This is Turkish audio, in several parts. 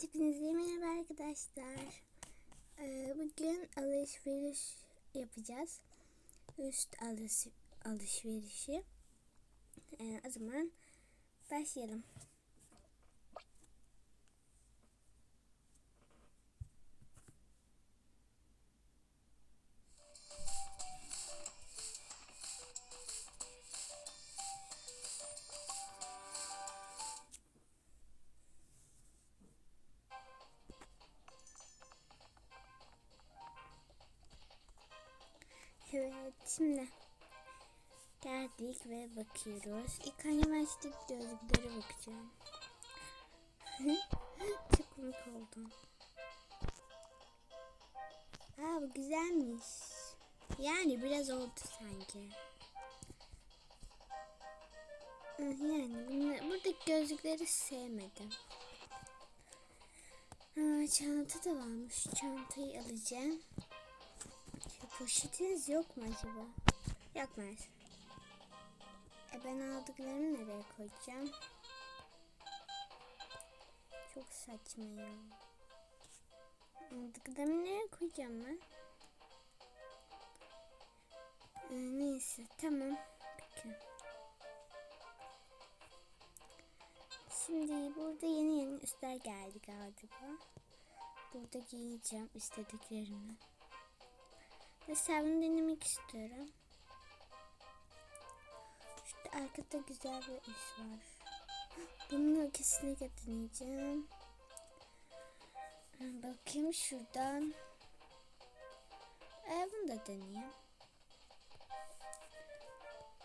Hepinize merhaba arkadaşlar. Ee, bugün alışveriş yapacağız. Üst alış alışverişi. Ee, o zaman başlayalım. Evet şimdi geldik ve bakıyoruz. İlk hemen işte gözlüklere bakacağım. Çok komik oldum. Aa bu güzelmiş. Yani biraz oldu sanki. Yani bunlar, buradaki gözlükleri sevmedim. Aa, çanta da varmış. Çantayı alacağım. Poşetiniz yok mu acaba? Yok maalesef. E ben aldıklarımı nereye koyacağım? Çok saçma ya. Aldıklarımı nereye koyacağım ben? Ee, neyse tamam. Peki. Şimdi burada yeni yeni üstler geldi galiba. Burada giyeceğim istediklerimi. Mesela bunu denemek istiyorum. Şurada arkada güzel bir iş var. Bunu kesinlikle deneyeceğim. Bakayım şuradan. Ee, bunu da deneyeyim.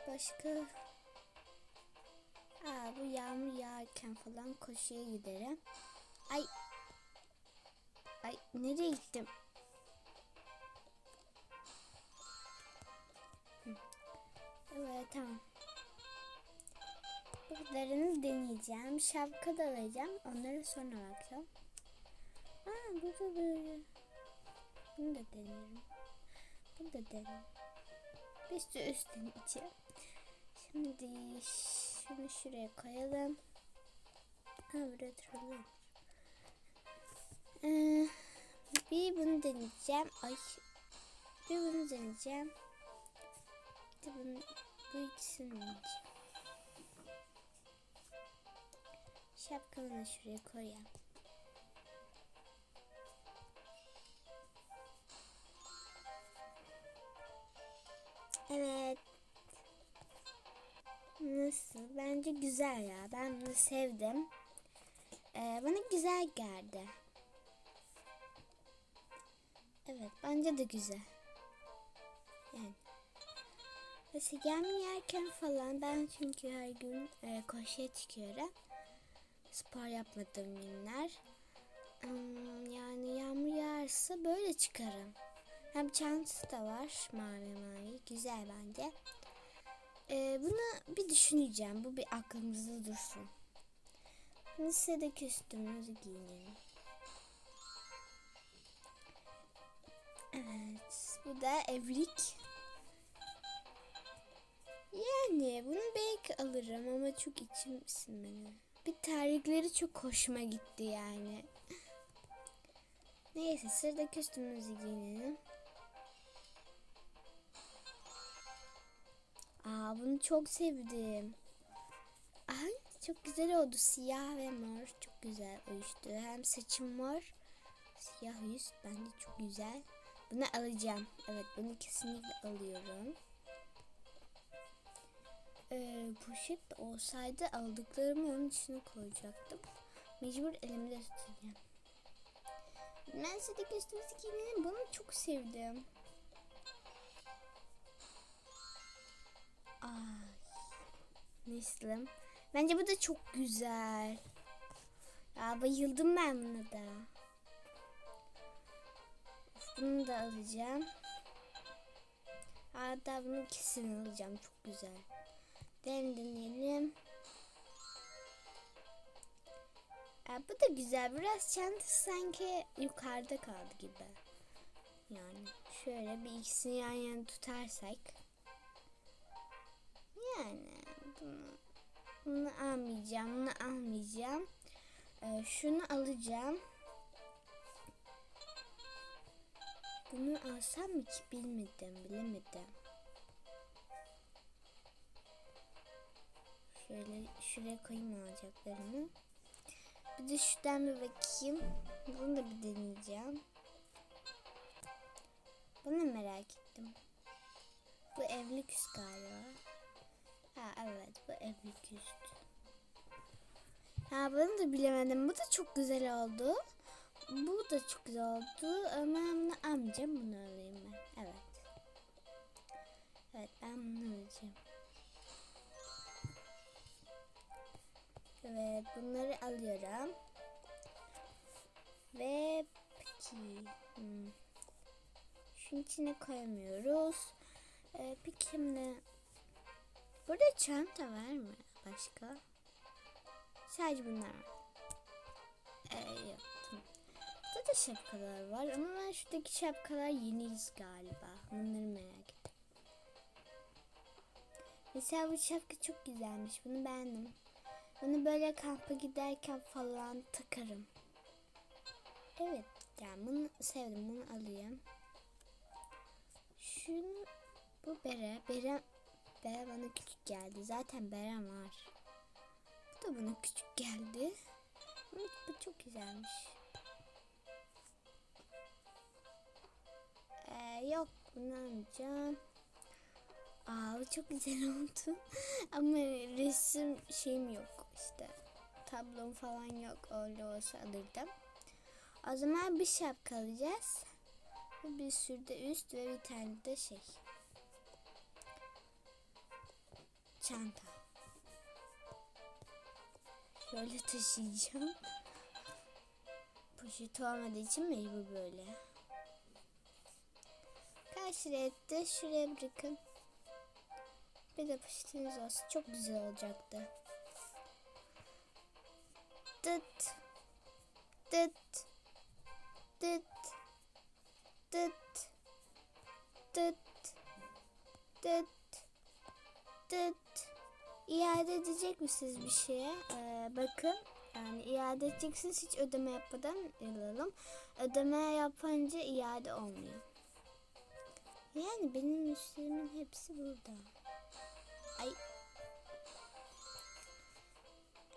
Başka... Aa, bu yağmur yağarken falan koşuya giderim. Ay. Ay nereye gittim? Evet tamam. Bunlarını deneyeceğim. Şapka da alacağım. Onları sonra bakacağım. Aa burada böyle. Bunu da deneyelim. Bunu da deneyelim. Bir sürü üst deneyeceğim. Şimdi şunu şuraya koyalım. Ha buraya oturalım. Ee, bir bunu deneyeceğim. Ay. Bir bunu deneyeceğim. Bunu, bu ikisini deneyeceğim. Şapkamı da şuraya koyayım. Evet. Nasıl? Bence güzel ya. Ben bunu sevdim. Ee, bana güzel geldi. Evet, bence de güzel. Yani. Mesela yağmur yerken falan ben çünkü her gün e, koşuya çıkıyorum. Spor yapmadığım günler. Hmm, yani yağmur yağarsa böyle çıkarım. Hem çantası da var mavi mavi. Güzel bence. Ee, bunu bir düşüneceğim. Bu bir aklımızda dursun. Lisedeki üstümüzü giyinelim. Evet. Bu da evlilik. Yani bunu belki alırım ama çok içim sinmedi. Bir tarihleri çok hoşuma gitti yani. Neyse sıradaki üstümüzü giyinelim. Aa bunu çok sevdim. Ay çok güzel oldu. Siyah ve mor çok güzel uyuştu. Hem saçım mor. Siyah yüz bence çok güzel. Bunu alacağım. Evet bunu kesinlikle alıyorum. Ee, poşet olsaydı aldıklarımı onun içine koyacaktım. Mecbur elimde tutacağım. Ben sizdeki üstümüzdeki giyinelim. Bunu çok sevdim. Ay. Neslim. Bence bu da çok güzel. Ya bayıldım ben buna da. Bunu da alacağım. Hatta bunu kesin alacağım. Çok güzel. Deneyelim. Ya bu da güzel. Biraz çantası sanki yukarıda kaldı gibi. Yani şöyle bir ikisini yan yana tutarsak. Yani bunu, bunu almayacağım. Bunu almayacağım. Ee, şunu alacağım. Bunu alsam mı ki bilmedim, bilemedim. Şöyle şuraya koyayım alacaklarımı. Bir de şuradan bir bakayım. Bunu da bir deneyeceğim. Bunu merak ettim. Bu evlilik üst galiba. Ha evet bu evlilik üst. Ha bunu da bilemedim. Bu da çok güzel oldu. Bu da çok güzel oldu ama almayacağım. Bunu alayım ben. Evet. Evet ben bunu alacağım. Evet bunları alıyorum. Ve peki. Hmm. Şunun içine koyamıyoruz. Ee, peki şimdi burada çanta var mı başka? Sadece bunlar var. Ee, yok da şapkalar var ama ben şuradaki şapkalar yeniyiz galiba. Bunları merak ettim. Mesela bu şapka çok güzelmiş. Bunu beğendim. Bunu böyle kampa giderken falan takarım. Evet yani bunu sevdim. Bunu alayım. Şunu bu bere. Bere, bere bana küçük geldi. Zaten berem var. Bu da bana küçük geldi. Bu çok güzelmiş. Ee, yok bunu almayacağım. Aa çok güzel oldu. Ama resim şeyim yok işte. Tablom falan yok. Öyle olsa alırdım. O zaman bir şapka alacağız. Bir sürü de üst ve bir tane de şey. Çanta. Şöyle taşıyacağım. Poşet olmadığı için mecbur böyle. Kaç lira? Şuraya bırakın. Bir de poşetiniz olsun. Çok güzel olacaktı. Dıt. Dıt. Dıt. Dıt. Dıt. Dıt. Dıt. İade edecek misiniz bir şeye? Ee, bakın. Yani iade edeceksiniz hiç ödeme yapmadan alalım. Ödeme yapınca iade olmuyor. Yani benim müşterimin hepsi burada. Ay.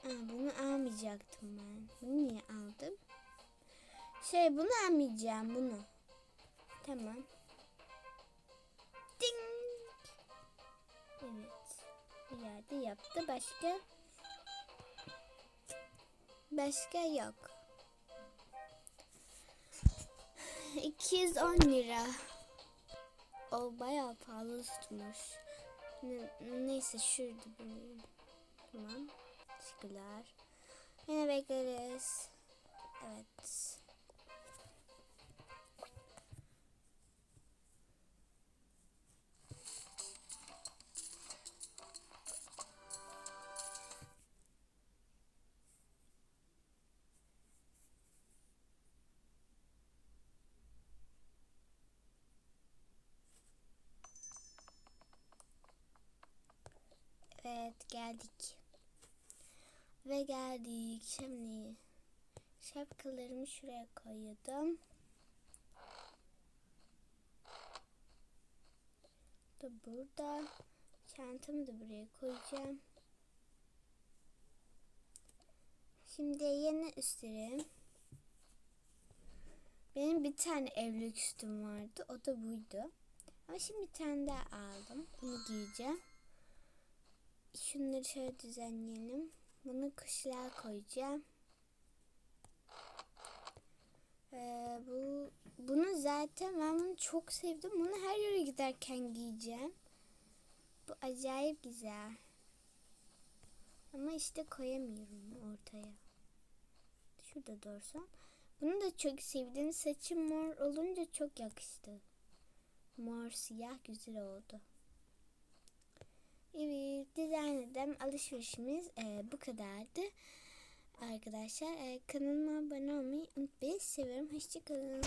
Aa, bunu almayacaktım ben. Bunu niye aldım? Şey bunu almayacağım bunu. Tamam. Ding. Evet. İade yaptı. Başka? Başka yok. 210 lira. O bayağı pahalı tutmuş. Ne, neyse şurada bulayım. Tamam. Teşekkürler. Yine bekleriz. Evet. Evet geldik. Ve geldik. Şimdi şapkalarımı şuraya koydum. Da burada. Çantamı da buraya koyacağım. Şimdi yeni üstlerim. Benim bir tane evlilik üstüm vardı. O da buydu. Ama şimdi bir tane daha aldım. Bunu giyeceğim. Şunları şöyle düzenleyelim. Bunu kışlığa koyacağım. Ee, bu bunu zaten ben bunu çok sevdim. Bunu her yere giderken giyeceğim. Bu acayip güzel. Ama işte koyamıyorum ortaya. Şurada dursam. Bunu da çok sevdim. Saçım mor olunca çok yakıştı. Mor siyah güzel oldu. Evet, dizayn alışverişimiz e, bu kadardı. Arkadaşlar e, kanalıma abone olmayı unutmayın. Seviyorum. Hoşçakalın.